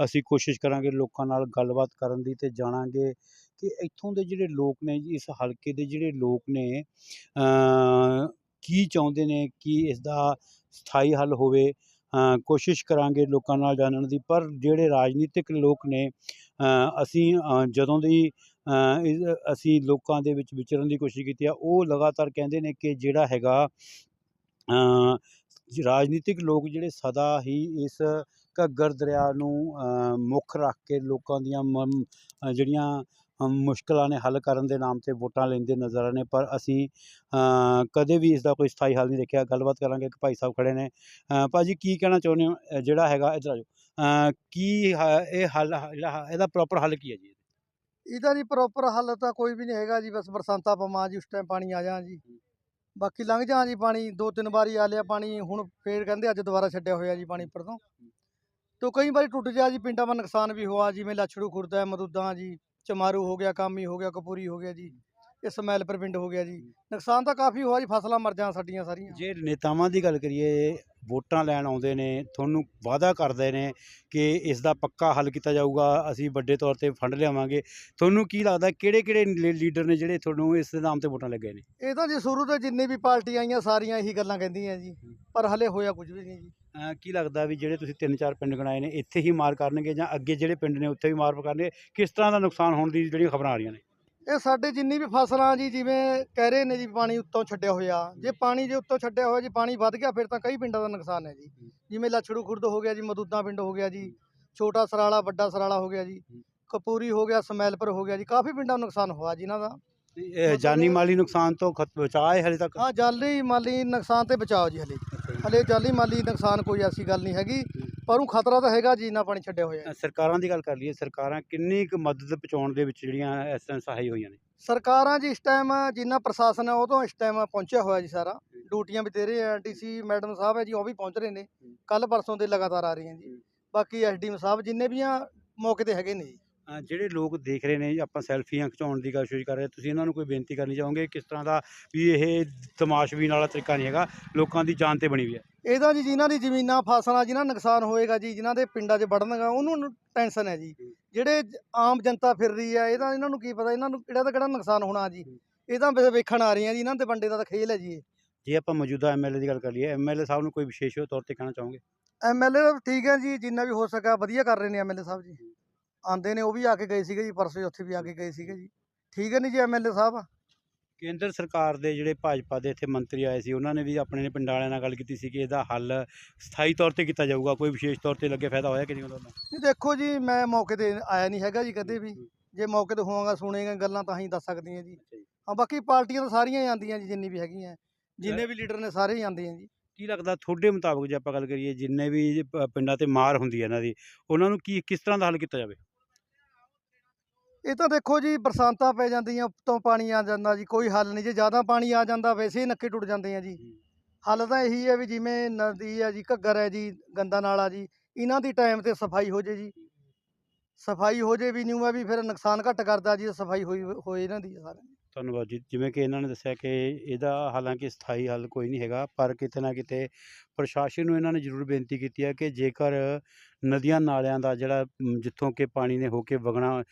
ਅਸੀਂ ਕੋਸ਼ਿਸ਼ ਕਰਾਂਗੇ ਲੋਕਾਂ ਨਾਲ ਗੱਲਬਾਤ ਕਰਨ ਦੀ ਤੇ ਜਾਣਾਂਗੇ ਕਿ ਇੱਥੋਂ ਦੇ ਜਿਹੜੇ ਲੋਕ ਨੇ ਜੀ, ਇਸ ਹਲਕੇ ਦੇ ਜਿਹੜੇ ਲੋਕ ਨੇ ਕੀ ਚਾਹੁੰਦੇ ਨੇ ਕਿ ਇਸ ਦਾ ਸਥਾਈ ਹੱਲ ਹੋਵੇ ਕੋਸ਼ਿਸ਼ ਕਰਾਂਗੇ ਲੋਕਾਂ ਨਾਲ ਜਾਣਨ ਦੀ ਪਰ ਜਿਹੜੇ ਰਾਜਨੀਤਿਕ ਲੋਕ ਨੇ ਅਸੀਂ ਜਦੋਂ ਦੀ ਅਸੀਂ ਲੋਕਾਂ ਦੇ ਵਿੱਚ ਵਿਚਰਨ ਦੀ ਕੋਸ਼ਿਸ਼ ਕੀਤੀ ਆ ਉਹ ਲਗਾਤਾਰ ਕਹਿੰਦੇ ਨੇ ਕਿ ਜਿਹੜਾ ਹੈਗਾ ਰਾਜਨੀਤਿਕ ਲੋਕ ਜਿਹੜੇ ਸਦਾ ਹੀ ਇਸ ਘੱਗਰ ਦਰਿਆ ਨੂੰ ਮੁੱਖ ਰੱਖ ਕੇ ਲੋਕਾਂ ਦੀਆਂ ਜਿਹੜੀਆਂ ਮੁਸ਼ਕਲਾਂ ਨੇ ਹੱਲ ਕਰਨ ਦੇ ਨਾਮ ਤੇ ਵੋਟਾਂ ਲੈਂਦੇ ਨਜ਼ਰ ਆਏ ਨੇ। ਪਰ ਅਸੀਂ ਕਦੇ ਵੀ ਇਸ ਦਾ ਕੋਈ ਸਥਾਈ ਹੱਲ ਨਹੀਂ ਦੇਖਿਆ। ਗੱਲਬਾਤ ਕਰਾਂਗੇ ਇੱਕ ਭਾਈ ਸਾਹਿਬ ਖੜੇ ਨੇ। ਭਾਜੀ ਕੀ ਕਹਿਣਾ ਚਾਹੁੰਦੇ ਹੋ? ਜਿਹੜਾ ਹੈਗਾ ਇੱਧਰ ਆ ਜਾਓ। ਅ, ਕੀ ਇਹ ਹੱਲ ਇਹਦਾ ਪ੍ਰੋਪਰ ਹੱਲ ਕੀ ਹੈ ਜੀ? ਇਹਦਾ ਜੀ ਪ੍ਰੋਪਰ ਹੱਲ ਤਾਂ ਕੋਈ ਵੀ ਨਹੀਂ ਹੈਗਾ ਜੀ। ਬਸ ਬਰਸਾਤਾਂ ਪਵਾਂ ਜੀ ਉਸ ਟਾਈਮ ਪਾਣੀ ਆ ਜਾ। ਜੀ ਬਾਕੀ ਲੰਘ ਜਾ ਜੀ ਪਾਣੀ। ਦੋ ਤਿੰਨ ਵਾਰੀ ਆ ਲਿਆ ਪਾਣੀ। ਹੁਣ ਫੇਰ ਕਹਿੰਦੇ ਅੱਜ ਦੁਬਾਰਾ ਛੱਡਿਆ ਹੋਇਆ ਜੀ ਪਾਣੀ ਉੱਪਰ ਤੋਂ। ਤੋ ਕਈ ਵਾਰੀ ਟੁੱਟ ਜਾ ਜੀ ਪਿੰਡਾਂ ਦਾ ਨੁਕਸਾਨ ਵੀ ਹੋਆ ਜਿਵੇਂ ਲਛੜੂ ਖੁਰਦਾ ਮਦੂਦਾਂ ਜੀ ਚਮਾਰੂ ਹੋ ਗਿਆ ਕਾਮੀ ਹੋ ਗਿਆ ਕਪੂਰੀ ਹੋ ਗਿਆ ਜੀ ਇਹ ਸਮੈਲਪੁਰ ਪਿੰਡ ਹੋ ਗਿਆ ਜੀ। ਨੁਕਸਾਨ ਤਾਂ ਕਾਫੀ ਹੋਆ ਜੀ ਫਸਲਾਂ ਮਰ ਜਾਂ ਸਾਡੀਆਂ ਸਾਰੀਆਂ। ਜੇ ਨੇਤਾਵਾਂ ਦੀ ਗੱਲ ਕਰੀਏ ਵੋਟਾਂ ਲੈਣ ਆਉਂਦੇ ਨੇ ਤੁਹਾਨੂੰ ਵਾਅਦਾ ਕਰਦੇ ਨੇ ਕਿ ਇਸ ਦਾ ਪੱਕਾ ਹੱਲ ਕੀਤਾ ਜਾਊਗਾ ਅਸੀਂ ਵੱਡੇ ਤੌਰ ਤੇ ਫੰਡ ਲਿਆਵਾਂਗੇ ਤੁਹਾਨੂੰ ਕੀ ਲੱਗਦਾ ਕਿਹੜੇ ਕਿਹੜੇ ਲੀਡਰ ਨੇ ਜਿਹੜੇ ਤੁਹਾਨੂੰ ਇਸ ਦੇ ਨਾਮ ਤੇ ਵੋਟਾਂ ਲੱਗੇ ਨੇ? ਇਹ ਤਾਂ ਜੀ ਸ਼ੁਰੂ ਤੋਂ ਜਿੰਨੇ ਵੀ ਪਾਰਟੀਆਂ ਆਈਆਂ ਸਾਰੀਆਂ ਇਹੀ ਗੱਲਾਂ ਕਹਿੰਦੀਆਂ ਜੀ ਪਰ ਹਲੇ ਹੋਇਆ ਕੁਝ ਵੀ ਨਹੀਂ ਜੀ। ਕੀ ਲੱਗਦਾ ਵੀ ਜਿਹੜੇ ਤੁਸੀਂ ਤਿੰਨ ਚਾਰ ਪਿੰਡ ਗਣਾਏ ਨੇ ਇੱਥੇ ਹੀ ਮਾਰ ਕਰਨਗੇ ਜਾਂ ਅੱਗੇ ਜਿਹੜੇ ਪਿੰਡ ਨੇ ਉੱਥੇ ਵੀ ਮਾਰ ਕਰਨਗੇ? ਕਿਸ ਤਰ੍ਹਾਂ ਦਾ ਨੁਕਸਾਨ ਹੋਣ ਦੀ ਜਿਹੜੀਆਂ ਖਬਰਾਂ ਆ ਰਹੀਆਂ ਨੇ? ਇਹ ਸਾਡੇ ਜਿੰਨੀ ਵੀ ਫਸਲਾਂ ਜੀ ਜਿਵੇਂ ਕਹਿ ਰਹੇ ਨੇ ਜੀ ਪਾਣੀ ਉੱਤੋਂ ਛੱਡਿਆ ਹੋਇਆ। ਜੇ ਪਾਣੀ ਜੇ ਉੱਤੋਂ ਛੱਡਿਆ ਹੋਇਆ ਜੀ ਪਾਣੀ ਵੱਧ ਗਿਆ ਫਿਰ ਤਾਂ ਕਈ ਪਿੰਡਾਂ ਦਾ ਨੁਕਸਾਨ ਹੈ ਜੀ। ਜਿਵੇਂ ਲਛੜੂ ਖੁਰਦ ਹੋ ਗਿਆ ਜੀ ਮਦੂਦਾਂ ਪਿੰਡ ਹੋ ਗਿਆ ਜੀ ਛੋਟਾ ਸਰਾਲਾ ਵੱਡਾ ਸਰਾਲਾ ਹੋ ਗਿਆ ਜੀ ਕਪੂਰੀ ਹੋ ਗਿਆ ਸਮੈਲਪੁਰ ਹੋ ਗਿਆ ਜੀ ਕਾਫੀ ਪਿੰਡਾਂ ਨੂੰ ਨੁਕਸਾਨ ਹੋਇਆ ਜਿਨ੍ਹਾਂ ਦਾ। ਇਹ ਜਾਨੀ ਮਾਲੀ ਨੁਕਸਾਨ ਤੋਂ ਬਚਾਅ ਹੈ ਹਲੇ ਤੱਕ? ਹਾਂ ਜਾਲੀ ਮਾਲੀ ਨੁਕਸਾਨ ਤੇ ਬਚਾਓ ਜੀ ਹਲੇ। ਹਲੇ ਜਾਲੀ ਮਾਲੀ ਨੁਕਸਾਨ ਕੋਈ ਐਸੀ ਗੱਲ ਨਹੀਂ ਹੈਗੀ ਪਰ ਉਹ ਖਤਰਾ ਤਾਂ ਹੈਗਾ ਜੀ ਇੰਨਾ ਪਾਣੀ ਛੱਡਿਆ ਹੋਇਆ ਹੈ। ਸਰਕਾਰਾਂ ਦੀ ਗੱਲ ਕਰ ਲਈਏ ਸਰਕਾਰਾਂ ਕਿੰਨੀ ਕੁ ਮਦਦ ਪਹੁੰਚਾਉਣ ਦੇ ਵਿੱਚ ਜਿਹੜੀਆਂ ਇਸ ਟਾਈਮ ਸਹਾਈ ਹੋਈਆਂ ਨੇ? ਸਰਕਾਰਾਂ ਜੀ ਇਸ ਟਾਈਮ ਜਿੰਨਾ ਪ੍ਰਸ਼ਾਸਨ ਹੈ ਉਹ ਤੋਂ ਇਸ ਟਾਈਮ ਪਹੁੰਚਿਆ ਹੋਇਆ ਜੀ ਸਾਰਾ। ਡਿਊਟੀਆਂ ਵੀ ਦੇ ਰਹੇ ਆ ਡੀਸੀ ਮੈਡਮ ਸਾਹਿਬ ਹੈ ਜੀ ਉਹ ਵੀ ਪਹੁੰਚ ਰਹੇ ਨੇ। ਕੱਲ ਪਰਸੋਂ ਦੇ ਲਗਾਤਾਰ ਆ ਰਹੀਆਂ ਜੀ। ਬਾਕੀ ਐਸਡੀਐਮ ਸਾਹਿਬ ਜਿੰਨੇ ਵੀ ਆ ਮੌਕੇ ਤੇ ਹੈਗੇ ਨੇ ਜੀ। ਜਿਹੜੇ ਲੋਕ ਦੇਖ ਰਹੇ ਨੇ ਆਪਾਂ ਸੈਲਫੀਆਂ ਖਿਚਾਉਣ ਦੀ ਕੋਸ਼ਿਸ਼ ਕਰ ਰਹੇ ਤੁਸੀਂ ਇਹਨਾਂ ਨੂੰ ਕੋਈ ਬੇਨਤੀ ਕਰਨੀ ਚਾਹੋਗੇ ਕਿਸ ਤਰ੍ਹਾਂ ਦਾ ਵੀ ਇਹ ਤਮਾਸ਼ਬੀਨ ਵਾਲਾ ਤਰੀਕਾ ਨਹੀਂ ਹੈਗਾ ਲੋਕਾਂ ਦੀ ਜਾਨ ਤੇ ਬਣੀ ਹੋਈ ਹੈ? ਇਹਦਾ ਜੀ ਜਿਨ੍ਹਾਂ ਦੀ ਜ਼ਮੀਨਾਂ ਫਸਲਾਂ ਜਿਨ੍ਹਾਂ ਨੁਕਸਾਨ ਹੋਏਗਾ ਜੀ ਜਿਨ੍ਹਾਂ ਦੇ ਪਿੰਡਾਂ 'ਚ ਵੜਨਗਾ ਉਹਨੂੰ ਟੈਨਸ਼ਨ ਹੈ ਜੀ। ਜਿਹੜੇ ਆਮ ਜਨਤਾ ਫਿਰ ਰਹੀ ਹੈ ਇਹਦਾ ਇਹਨਾਂ ਨੂੰ ਕੀ ਪਤਾ ਇਹਨਾਂ ਨੂੰ ਕਿਹੜਾ ਤਾਂ ਕਿਹੜਾ ਨੁਕਸਾਨ ਹੋਣਾ ਜੀ। ਇਹ ਤਾਂ ਵੇਖਣ ਆ ਰਹੀਆਂ ਜੀ ਇਹਨਾਂ ਦੇ ਵੰਡੇ ਦਾ ਤਾਂ ਖੇਲ ਹੈ ਜੀ ਜੇ ਆਪਾਂ ਮੌਜੂਦਾ ਐਮਐਲਏ ਦੀ ਗੱਲ ਕਰ ਲਈਏ ਐਮਐਲਏ ਸਾਹਿਬ ਨੂੰ ਕੋਈ ਵਿਸ਼ੇਸ਼ ਤੌਰ ਤੇ ਕਹਿਣਾ ਚਾਹੋਗੇ? ਐਮਐਲਏ ਠੀਕ ਹੈ ਜੀ ਜਿੰਨਾ ਵੀ ਹੋ ਸਕਾ ਵਧੀਆ ਕਰ ਰਹੇ ਨੇ ਐਮਐਲਏ ਸਾਹਿਬ ਜੀ। ਆਂਦੇ ਨੇ ਉਹ ਵੀ ਆ ਕੇ ਗਏ ਸੀਗੇ ਜੀ ਪਰਸੋਂ ਉੱਥੇ ਵੀ ਆ ਕੇ ਗਏ ਸੀਗੇ ਜੀ। ਠੀਕ ਹੈ ਨਹੀਂ ਜੀ ਐਮਐਲਏ ਸਾਹਿਬ? ਕੇਂਦਰ ਸਰਕਾਰ ਦੇ ਜਿਹੜੇ ਭਾਜਪਾ ਦੇ ਇੱਥੇ ਮੰਤਰੀ ਆਏ ਸੀ ਉਹਨਾਂ ਨੇ ਵੀ ਆਪਣੇ ਨੇ ਪਿੰਡਾਂ ਵਾਲਿਆਂ ਨਾਲ ਗੱਲ ਕੀਤੀ ਸੀ ਕਿ ਇਹਦਾ ਹੱਲ ਸਥਾਈ ਤੌਰ ਤੇ ਕੀਤਾ ਜਾਊਗਾ ਕੋਈ ਵਿਸ਼ੇਸ਼ ਤੌਰ ਤੇ ਲੱਗੇ ਫਾਇਦਾ ਹੋਇਆ ਕਿ ਨਹੀਂ ਉਹਨਾਂ ਦਾ ਨਹੀਂ ਦੇਖੋ ਜੀ ਮੈਂ ਮੌਕੇ ਤੇ ਆਇਆ ਨਹੀਂ ਹੈਗਾ ਜੀ ਕਦੇ ਵੀ। ਜੇ ਮੌਕੇ ਤੇ ਹੋਵਾਂਗਾ ਸੁਣੇਗਾ ਗੱਲਾਂ ਤਾਂ ਹੀ ਦੱਸ ਸਕਦੀਆਂ ਜੀ। ਹਾਂ ਬਾਕੀ ਪਾਰਟੀਆਂ ਤਾਂ ਸਾਰੀਆਂ ਹੀ ਆਉਂਦੀਆਂ ਜੀ ਜਿੰਨੀ ਵੀ ਹੈਗੀਆਂ। ਜਿੰਨੇ ਵੀ ਲੀਡਰ ਨੇ ਸਾਰੇ ਹੀ ਆਉਂਦੇ ਆ ਜੀ। ਕੀ ਲੱਗਦਾ ਤੁਹਾਡੇ ਮੁਤਾਬਕ ਜੇ ਆਪਾਂ ਗੱਲ ਕਰੀਏ ਜਿੰਨੇ ਵੀ ਪਿੰਡਾਂ ਤੇ ਮਾਰ ਹੁੰਦੀ ਹੈ ਇਹਨਾਂ ਦੀ ਉਹਨਾਂ ਨੂੰ ਕੀ ਕਿਸ ਤਰ੍ਹਾਂ ਦਾ ਹੱਲ ਕੀਤਾ ਜਾਵੇ? ਇਹ ਤਾਂ ਦੇਖੋ ਜੀ ਬਰਸਾਤਾਂ ਪੈ ਜਾਂਦੀਆਂ ਉੱਤੋਂ ਪਾਣੀ ਆ ਜਾਂਦਾ ਜੀ ਕੋਈ ਹੱਲ ਨਹੀਂ ਜੇ ਜ਼ਿਆਦਾ ਪਾਣੀ ਆ ਜਾਂਦਾ ਵੈਸੇ ਹੀ ਨੱਕੇ ਟੁੱਟ ਜਾਂਦੇ ਆ ਜੀ। ਹੱਲ ਤਾਂ ਇਹੀ ਹੈ ਵੀ ਜਿਵੇਂ ਨਦੀ ਹੈ ਜੀ ਘੱਗਰ ਹੈ ਜੀ ਗੰਦਾ ਨਾਲਾ ਜੀ ਇਹਨਾਂ ਦੀ ਟਾਈਮ ਤੇ ਸਫ਼ਾਈ ਹੋ ਜੇ ਜੀ। ਸਫ਼ਾਈ ਹੋ ਜੇ ਵੀ ਨਹੀਂ ਹੈ ਵੀ ਫਿਰ ਨੁਕਸਾਨ ਘੱਟ ਕਰਦਾ ਜੀ ਸਫ਼ਾਈ ਹੋਈ ਹੋਏ ਇਹਨਾਂ ਦੀ ਸਾਰਿਆਂ ਦੀ। ਧੰਨਵਾਦ ਜੀ। ਜਿਵੇਂ ਕਿ ਇਹਨਾਂ ਨੇ ਦੱਸਿਆ ਕਿ ਇਹਦਾ ਹਾਲਾਂਕਿ ਸਥਾਈ ਹੱਲ ਕੋਈ ਨਹੀਂ ਹੈਗਾ ਪਰ ਕਿਤੇ ਨਾ ਕਿਤੇ ਪ੍ਰਸ਼ਾਸਨ ਨੂੰ ਇਹਨਾਂ ਨੇ ਜ਼ਰੂਰ ਬੇਨਤੀ ਕੀਤੀ ਹੈ ਕਿ ਜੇਕਰ ਨਦੀਆਂ ਨਾਲਿਆਂ ਦਾ ਜਿਹੜਾ ਜਿੱਥੋਂ ਕਿ ਪਾਣੀ ਨੇ ਹੋ ਕੇ ਵਗਣਾ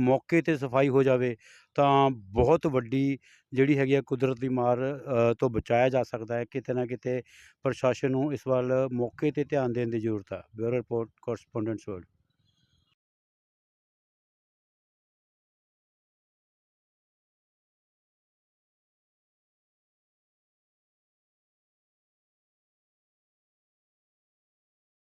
ਮੌਕੇ ਤੇ ਸਫ਼ਾਈ ਹੋ ਜਾਵੇ, ਤਾਂ ਬਹੁਤ ਵੱਡੀ ਜਿਹੜੀ ਹੈਗੀ ਆ ਕੁਦਰਤ ਦੀ ਮਾਰ ਤੋਂ ਬਚਾਇਆ ਜਾ ਸਕਦਾ ਹੈ। ਕਿਤੇ ਨਾ ਕਿਤੇ ਪ੍ਰਸ਼ਾਸਨ ਨੂੰ ਇਸ ਵੱਲ ਮੌਕੇ ਤੇ ਧਿਆਨ ਦੇਣ ਦੀ ਜ਼ਰੂਰਤ ਹੈ ਬਿਊਰੋ ਰਿਪੋਰਟ ਕੋਰਸਪੋਂਡੈਂਟਸ ਵਰਲਡ